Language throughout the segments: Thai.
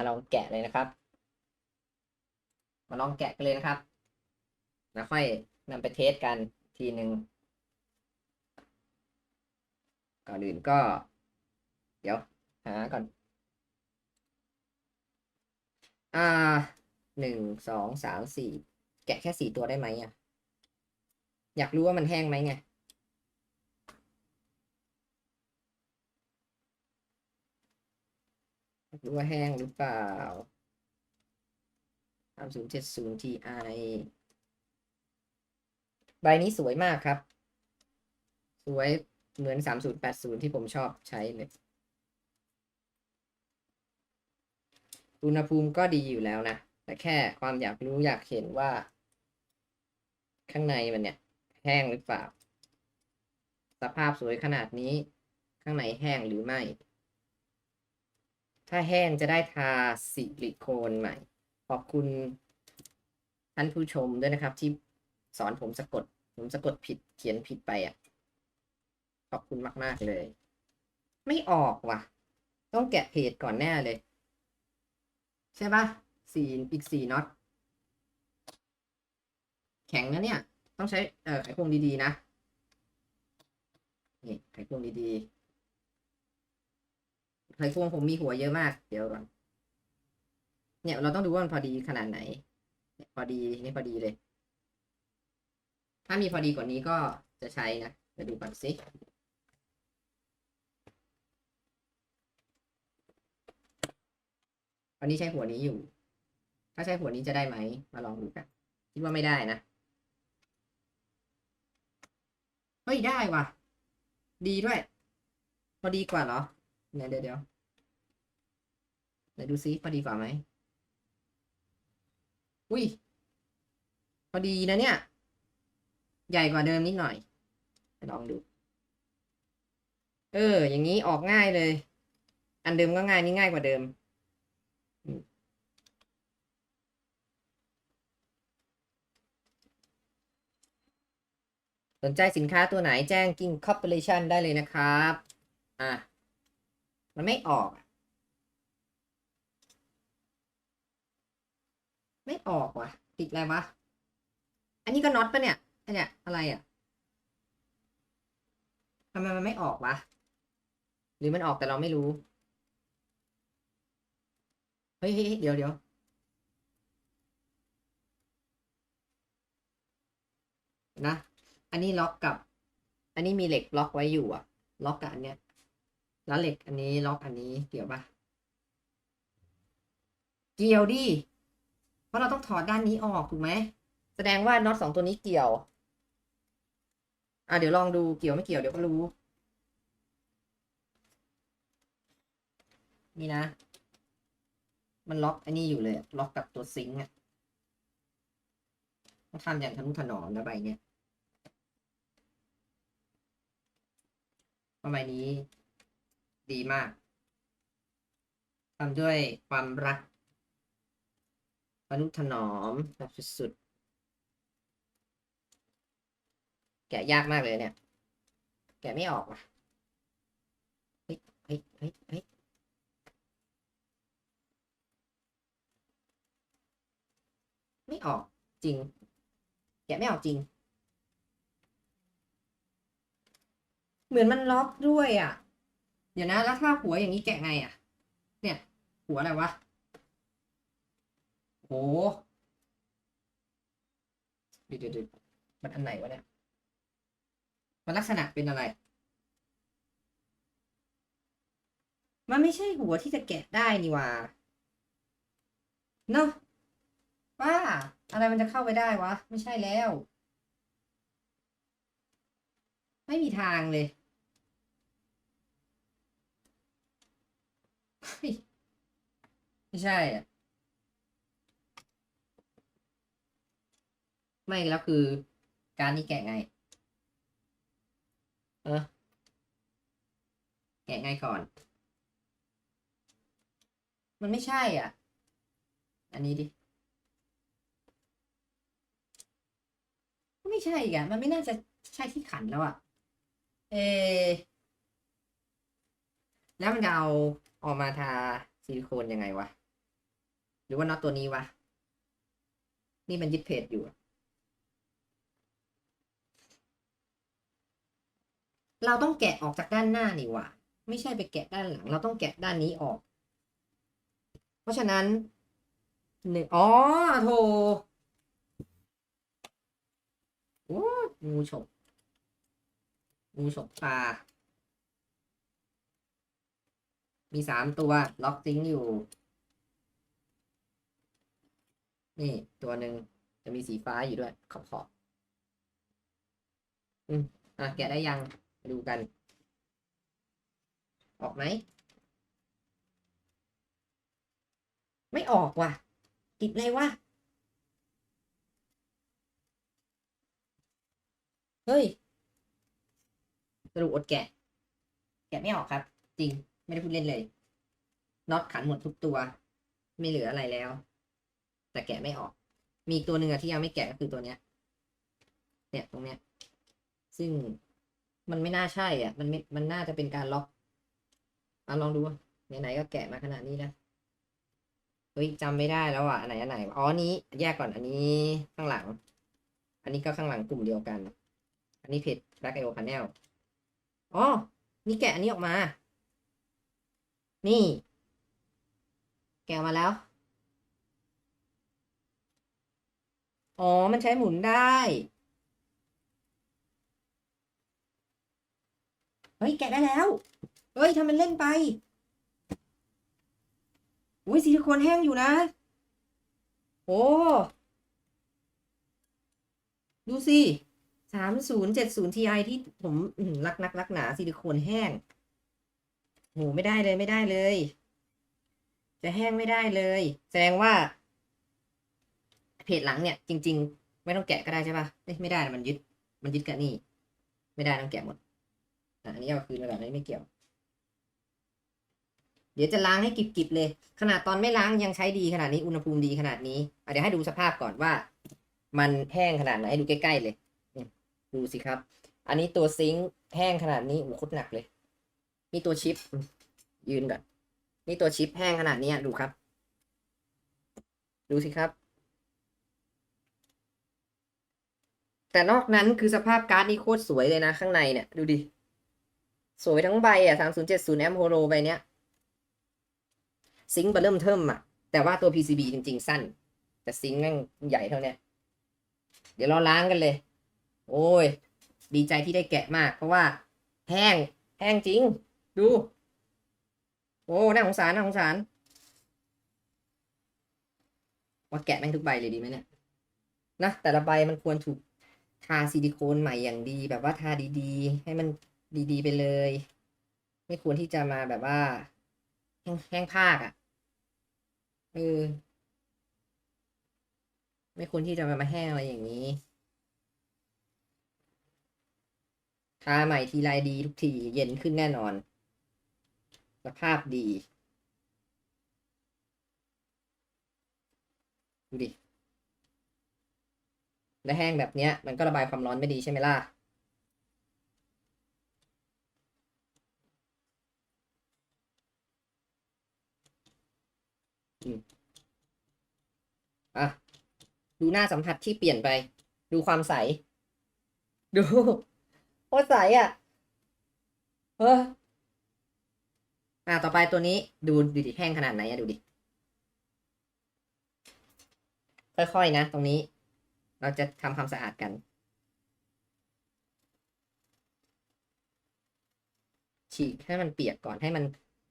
มาลองแกะเลยนะครับ มาลองแกะกันเลยนะครับ แล้วค่อยนำไปเทสกันทีหนึ่งก่อนอื่นก็ เดี๋ยวหาก่อน อ่าหนึ่งสองสามสี่แกะแค่สี่ตัวได้ไหมอะ อยากรู้ว่ามันแห้งไหมไง อยากรู้ว่าแห้งหรือเปล่าสามศูนย์เจ็ดศูนย์ Ti ใบนี้สวยมากครับ สวยเหมือนสามศูนย์แปดศูนย์ที่ผมชอบใช้เลย อุณหภูมิก็ดีอยู่แล้วนะ แต่แค่ความอยากรู้อยากเห็นว่า ข้างในมันเนี่ย แห้งหรือเปล่า สภาพสวยขนาดนี้ ข้างในแห้งหรือไม่ ถ้าแห้งจะได้ทาซิลิโคนใหม่ ขอบคุณท่านผู้ชมด้วยนะครับ ที่สอนผมสะกด ผมสะกดผิดเขียนผิดไปอะ ขอบคุณมาก ๆ เลย ไม่ออกว่ะ ต้องแกะเพจก่อนแน่เลย ใช่ปะสี่อีกสี่น็อตแข็งนะเนี่ย ต้องใช้เอ่อไขควงดี ๆ นะ นี่ไขควงดี ๆ ไขควงผมมีหัวเยอะมาก เดี๋ยวก่อนเนี่ยเราต้องดูว่ามันพอดีขนาดไหนเนี่ยพอดีนี่พอดีเลย ถ้ามีพอดีกว่านี้ก็จะใช้นะเดี๋ยวดูก่อนสิวันนี้ใช้หัวนี้อยู่ ถ้าใช้หัวนี้จะได้ไหม มาลองดูกัน คิดว่าไม่ได้นะ เฮ้ยได้ว่ะ ดีด้วย พอดีกว่าเหรอเนี่ยเดี๋ยว ดี๋ยวดูซิพอดีกว่าไหมอุ้ย พอดีนะเนี่ย ใหญ่กว่าเดิมนิดหน่อย ลองดู เออ อย่างนี้ออกง่ายเลย อันเดิมก็ง่ายนี่ง่ายกว่าเดิม สนใจสินค้าตัวไหนแจ้งกิ้งคอร์ปอเรชันได้เลยนะครับ อะ มันไม่ออกอะ ไม่ออกว่ะ ติดอะไรวะ อันนี้ก็น็อตปะเนี่ยอันเนี้ยอะไรอะทำไมมันไม่ออกวะ หรือมันออกแต่เราไม่รู้ เฮ้ยเดี๋ยวเดี๋ยวนะ อันนี้ล็อกกับ อันนี้มีเหล็กล็อกไว้อยู่อะล็อกกับอันเนี้ย แล้วเหล็กอันนี้ล็อกอันนี้เกี่ยวปะเกี่ยวดิ เพราะเราต้องถอดด้านนี้ออกถูกไหม แสดงว่าน็อตสองตัวนี้เกี่ยว อะเดี๋ยวลองดูเกี่ยวไม่เกี่ยวเดี๋ยวก็รู้ นี่นะ มันล็อกอันนี้อยู่เลย ล็อกกับตัวซิงค์อะต้องทำอย่างทะนุถนอมนะใบเนี้ยประมาณนี้ดีมากทำด้วยความรัก ปนุถนอมแบบสุดๆแกะยากมากเลยเนี่ย แกะไม่ออกว่ะเฮ้ยเฮ้ยเฮ้ยเฮ้ยไม่ออกจริง แกะไม่ออกจริง เหมือนมันล็อกด้วยอะ เดี๋ยวนะ แล้วถ้าหัวอย่างนี้แกะไงอะ เนี่ย หัวอะไรวะ โหเดี๋ยวเดี๋ยวเดี๋ยวมันอันไหนวะเนี่ย มันลักษณะเป็นอะไร มันไม่ใช่หัวที่จะแกะได้นี่ว่าเนอะว่าอะไรมันจะเข้าไปได้วะ ไม่ใช่แล้ว ไม่มีทางเลยเฮ้ยไม่ใช่อะ ไม่แล้วคือ การนี้แกะไง เออแกะไงก่อน มันไม่ใช่อะ อันนี้ดิไม่ใช่อีกอะมันไม่น่าจะใช่ที่ขันแล้วอะเอ แล้วมันจะเอาออกมาทาซิลิโคนยังไงวะ หรือว่าน็อตตัวนี้วะ นี่มันยึดเพจอยู่อะ เราต้องแกะออกจากด้านหน้านี่ว่าไม่ใช่ไปแกะด้านหลัง เราต้องแกะด้านนี้ออก เพราะฉะนั้นหนึ่งอ๋อโถโอ้งูฉกงูฉกปลามีสามตัวล็อกซิงอยู่ นี่ตัวหนึ่งจะมีสีฟ้าอยู่ด้วยขอบขอบอืมอะแกะได้ยัง ดูกัน ออกไหม ไม่ออกว่ะ ติดเลยวะ เฮ้ย สรุปอดแกะ แกะไม่ออกครับ จริง ไม่ได้พูดเล่นเลยน็อตขันหมดทุกตัว ไม่เหลืออะไรแล้ว แต่แกะไม่ออก มีตัวหนึ่งอะที่ยังไม่แกะก็คือตัวเนี้ย เนี่ยตรงเนี้ย ซึ่ง มันไม่น่าใช่อะ มันม,มันน่าจะเป็นการล็อกอะลองดูไหนๆก็แกะมาขนาดนี้แล้วเฮ้ยจำไม่ได้แล้วอะอันไหนอันไหนอ๋อนนี้แยกก่อนอันนี้ข้างหลัง อันนี้ก็ข้างหลังกลุ่มเดียวกัน อันนี้เพจ Black IO Panel อ๋อนี่แกะอันนี้ออกมา นี่ แกะมาแล้ว อ๋อ มันใช้หมุนได้ เฮ้ย แกะได้แล้ว เฮ้ยทำมันเล่นไป อุ้ยซิลิโคนแห้งอยู่นะ โอ้ ดูสิสามศูนย์เจ็ดศูนย์ทีไอที่ผมรักนักรักหนาซิลิโคนแห้งโหไม่ได้เลยไม่ได้เลย จะแห้งไม่ได้เลย แสดงว่า เพจหลังเนี่ย จริง ๆ ไม่ต้องแกะก็ได้ใช่ปะไม่ได้นะมันยึด มันยึดกับนี่ ไม่ได้ต้องแกะหมด อันนี้เอาคืนมาแบบนี้ไม่เกี่ยว เดี๋ยวจะล้างให้กริบๆเลย ขนาดตอนไม่ล้างยังใช้ดีขนาดนี้อุณหภูมิดีขนาดนี้เดี๋ยวให้ดูสภาพก่อนว่า มันแห้งขนาดไหนให้ดูใกล้ๆเลยดูสิครับ อันนี้ตัวซิงค์แห้งขนาดนี้โอ้โคตรหนักเลยนี่ตัวชิป ยืนก่อนนี่ตัวชิปแห้งขนาดนี้ดูครับ ดูสิครับ แต่นอกนั้นคือสภาพการ์ดนี่โคตรสวยเลยนะข้างในเนี่ย ดูดิ สวยทั้งใบอะสามศูนย์เจ็ดศูนย์แอมโฮโลใบเนี้ย ซิงค์เบอร์เริ่มเทิมอะ แต่ว่าตัว PCB จริง ๆ สั้น แต่ซิงค์แม่งใหญ่เท่าเนี้ย เดี๋ยวเราล้างกันเลย โอ้ย ดีใจที่ได้แกะมาก เพราะว่า แห้ง แห้งจริง ดู โอ้ น่าสงสาร น่าสงสาร ว่าแกะแม่งทุกใบเลยดีไหมเนี่ย นะ แต่ละใบมันควรถูกทาซิลิโคนใหม่อย่างดี แบบว่าทาดีๆ ให้มัน ดีๆ ไปเลย ไม่ควรที่จะมาแบบว่า แห้งภาคอะ่ะเออไม่ควรที่จะมามาแห้งอะไรอย่างนี้ทาใหม่ทีไรดีทุกทีเย็นขึ้นแน่นอน สภาพดี ดูดิ และแห้งแบบเนี้ย มันก็ระบายความร้อนไม่ดีใช่ไหมล่ะ อะ ดูหน้าสัมผัสที่เปลี่ยนไป ดูความใส ดูโคตรใสอะเอออะต่อไปตัวนี้ดูดูดิแห้งขนาดไหนอะดูดิ ค่อยๆนะ ตรงนี้ เราจะทำความสะอาดกันฉีกให้มันเปียกก่อนให้มัน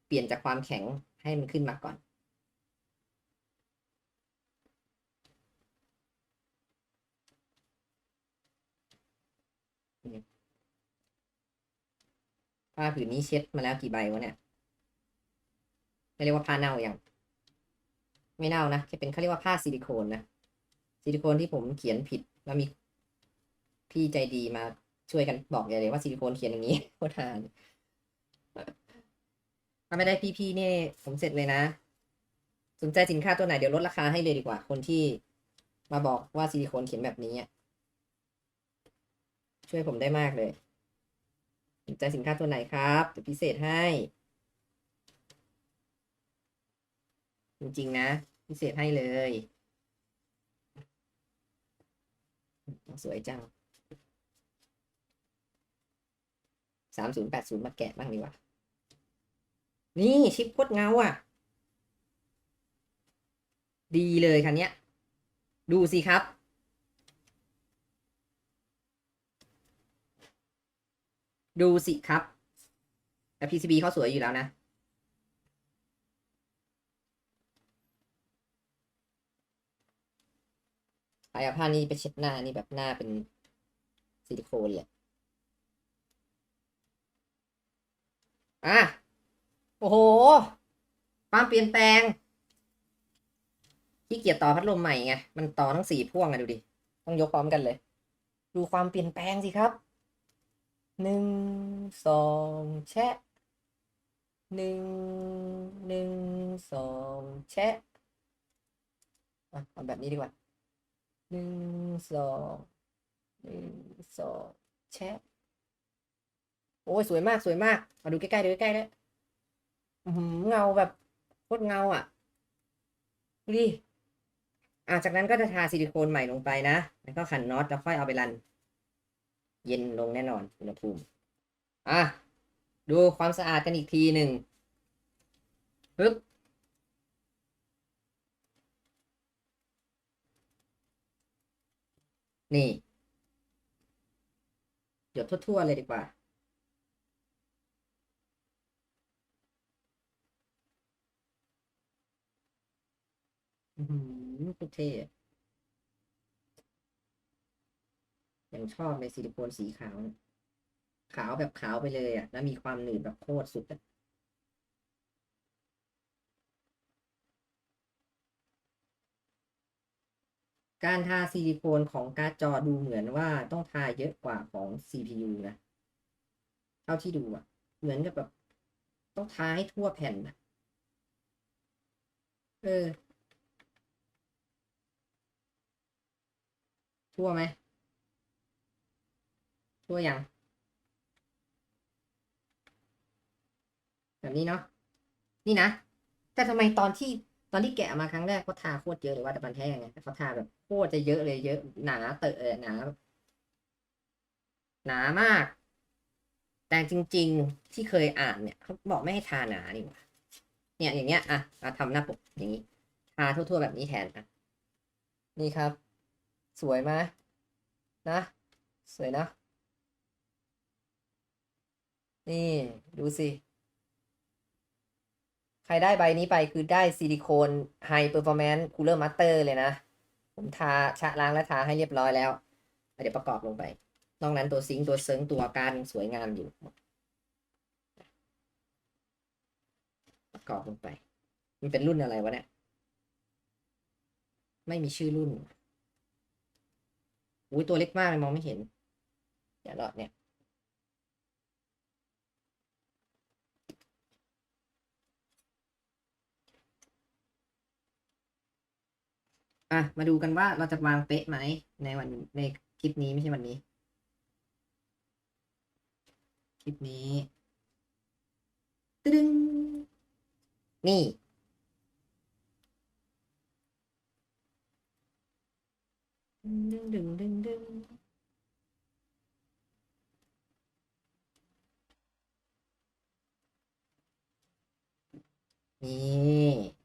เปลี่ยนจากความแข็งให้มันขึ้นมาก่อน ผ้าผืนนี้เช็ดมาแล้วกี่ใบวะเนี่ยไม่เรียกว่าผ้าเน่ายังไม่เน่านะแค่เป็นเขาเรียกว่าผ้าซิลิโคนนะซิลิโคนที่ผมเขียนผิดแล้วมีพี่ใจดีมาช่วยกันบอกอย่าเลยว่าซิลิโคนเขียนอย่างนี้โคตรทานถ้าไม่ได้พี่ๆเนี่ยผมเสร็จเลยนะสนใจสินค้าตัวไหนเดี๋ยวลดราคาให้เลยดีกว่า คนที่มาบอกว่าซิลิโคนเขียนแบบนี้ช่วยผมได้มากเลย สนใจสินค้าตัวไหนครับเดี๋ยวพิเศษให้ จริงๆนะ พิเศษให้เลย สวยจังสามศูนย์แปดศูนย์มาแกะบ้างดีกว่า นี่ชิปโคตรเงาอะ ดีเลยคันเนี้ย ดูสิครับ ดูสิครับแต่ PCB เขาสวยอยู่แล้วนะใครเอาผ้านี้ไปเช็ดหน้านี่แบบหน้าเป็นซิลิโคนเลยอะ โอ้โห ความเปลี่ยนแปลงที่เกียจต่อพัดลมใหม่ไง มันต่อทั้งสี่พ่วงอะดูดิ ต้องยกพร้อมกันเลย ดูความเปลี่ยนแปลงสิครับ หนึ่งสองแชะหนึ่งหนึ่งสองแชะอะเอาแบบนี้ดีกว่าหนึ่งสองหนึ่งสองแชะโอ้ยสวยมากสวยมากมาดูใกล้ๆดูใกล้ๆเลยเงาแบบโคตรเงาอะดูดิอะจากนั้นก็จะทาซิลิโคนใหม่ลงไปนะ แล้วก็ขันน็อตแล้วค่อยเอาไปรัน เย็นลงแน่นอนอุณหภูมิ อะ ดูความสะอาดกันอีกทีหนึ่งปึ๊บนี่ หยดทั่วๆเลยดีกว่า อือหือโคตรเท่อะ ยังชอบในซิลิโคนสีขาว ขาวแบบขาวไปเลยอะ แล้วมีความหนืดแบบโคตรสุดอะการทาซิลิโคนของการ์ดจอดูเหมือนว่าต้องทาเยอะกว่าของ CPU นะ เท่าที่ดูอะเหมือนกับแบบต้องทาให้ทั่วแผ่นนะเออ ทั่วไหม ทั่วยังแบบนี้เนาะนี่นะ แต่ทำไมตอนที่ตอนที่แกะมาครั้งแรกเขาทาโคตรเยอะเลยว่าแต่มันแท้ไงเขาทาแบบโคตรจะเยอะเลยเยอะ หนาเตอะหนาหนามาก แต่จริง ๆที่เคยอ่านเนี่ยเขาบอกไม่ให้ทาหนานี่หว่าเนี่ยอย่างเงี้ยอะอะทำหน้าปกอย่างนี้ทาทั่วๆแบบนี้แทนอะนี่ครับ สวยไหมนะ สวยนะ นี่ดูสิ ใครได้ใบนี้ไปคือได้ซิลิโคนไฮเปอร์ฟอร์แมนซ์คูลเลอร์มาสเตอร์เลยนะ ผมทาชะล้างและทาให้เรียบร้อยแล้ว เดี๋ยวประกอบลงไป นอกนั้นตัวซิงค์ตัวเซิงตัวการสวยงามอยู่ ประกอบลงไป มันเป็นรุ่นอะไรวะเนี่ย ไม่มีชื่อรุ่นอุ้ยตัวเล็กมากเลยมองไม่เห็น เดี๋ยวรอดเนี่ย อะมาดูกันว่าเราจะวางเป๊ะไหมในวันในคลิปนี้ไม่ใช่วันนี้ คลิปนี้ตึ้งนี่ ดึงดึงดึงดึงนี่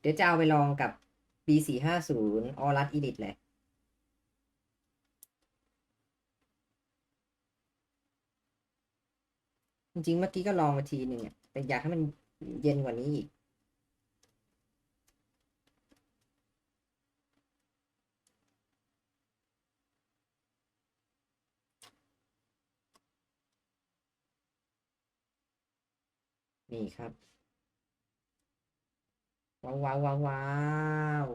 เดี๋ยวจะเอาไปลองกับ B สี่ห้าศูนย์ออรัสอีดิทแหละจริงๆเมื่อกี้ก็ลองมาทีหนึ่งอะแต่อยากให้มันเย็นกว่านี้อีก นี่ครับ ว้าวว้าวว้าวว้าว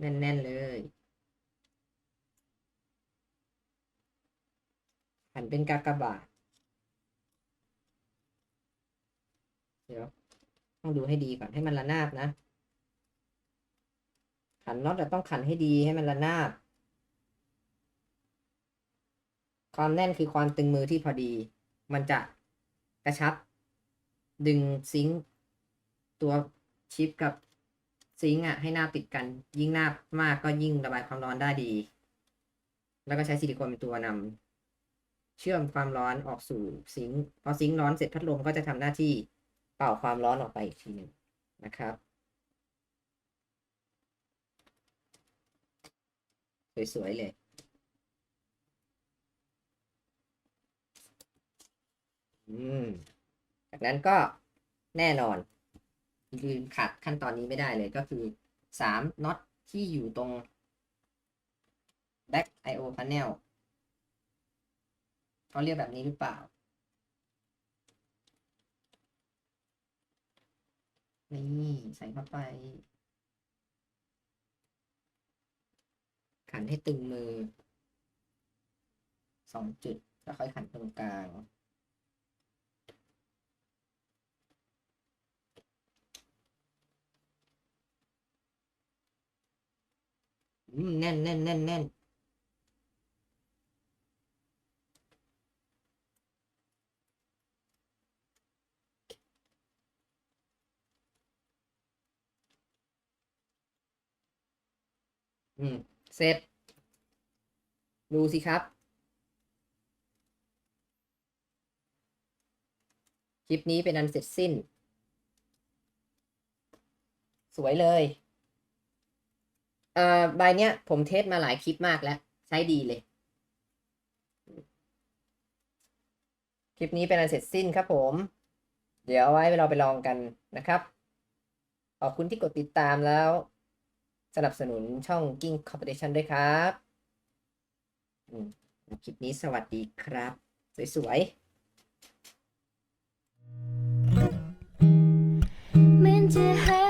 แน่น ๆ เลยหันเป็นกากบาทเดี๋ยว ต้องดูให้ดีก่อนให้มันระนาบนะ ขันน็อตแต่ต้องขันให้ดีให้มันระนาบ ความแน่นคือความตึงมือที่พอดี มันจะกระชับ ดึงซิงตัวชิปกับซิงอะให้หน้าติดกัน ยิ่งหน้ามากก็ยิ่งระบายความร้อนได้ดี แล้วก็ใช้ซิลิโคนเป็นตัวนำเชื่อมความร้อนออกสู่ซิงพอซิงร้อนเสร็จพัดลมก็จะทำหน้าที่เป่าความร้อนออกไปอีกทีหนึ่งนะครับสวยๆเลย อืม จากนั้นก็แน่นอนลืมขาดขั้นตอนนี้ไม่ได้เลยก็คือสามน็อตที่อยู่ตรง back IO panel เขาเรียกแบบนี้หรือเปล่า นี่ใส่เข้าไป ขันให้ตึงมือสองจุด แล้วค่อยขันตรงกลาง แน่นแน่นแน่นแน่นอืม เสร็จ ดูสิครับ คลิปนี้เป็นอันเสร็จสิ้น สวยเลย อ่อใบเนี้ยผมเทสมาหลายคลิปมากแล้ว ใช้ดีเลย คลิปนี้เป็นอันเสร็จสิ้นครับผม เดี๋ยวเอาไว้เราไปลองกันนะครับ ขอบคุณที่กดติดตามแล้ว สนับสนุนช่อง King Competition ด้วยครับคลิปนี้สวัสดีครับ สวยๆเหมือนจะหา